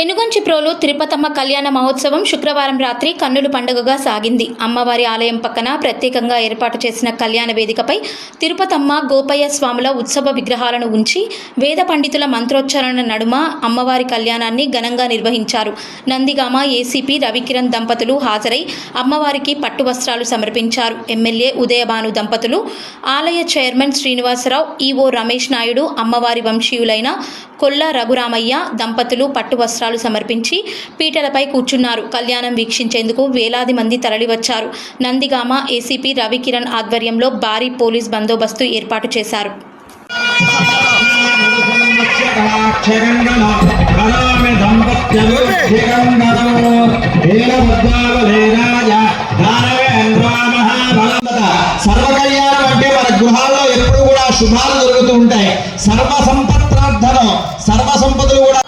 పెనుగొంచి ప్రోలు తిరుపతమ్మ కళ్యాణ మహోత్సవం శుక్రవారం రాత్రి కన్నుల పండుగగా సాగింది. అమ్మవారి ఆలయం పక్కన ప్రత్యేకంగా ఏర్పాటు చేసిన కళ్యాణ వేదికపై తిరుపతమ్మ గోపయ్య స్వాముల ఉత్సవ విగ్రహాలను ఉంచి వేద పండితుల మంత్రోచ్చారణ నడుమ అమ్మవారి కళ్యాణాన్ని ఘనంగా నిర్వహించారు. నందిగామ ఏసీపీ రవికిరణ్ దంపతులు హాజరై అమ్మవారికి పట్టు వస్త్రాలు సమర్పించారు. ఎమ్మెల్యే ఉదయభాను దంపతులు ఆలయ చైర్మన్ శ్రీనివాసరావు ఈవో రమేష్ నాయుడు అమ్మవారి వంశీయులైన కొల్ల రఘురామయ్య దంపతులు పట్టు వస్త్రాలు సమర్పించి పీటలపై కూర్చున్నారు. కళ్యాణం వీక్షించేందుకు వేలాది మంది తరలివచ్చారు. నందిగామ ఏసీపీ రవికిరణ్ ఆధ్వర్యంలో భారీ పోలీస్ బందోబస్తు ఏర్పాటు చేశారు. సర్వకళ్యాణం అంటే మన గృహాల్లో ఎప్పుడు కూడా శుభాలు జరుగుతూ ఉంటాయి సర్వ సంపత్రార్థనం సర్వ సంపదలు కూడా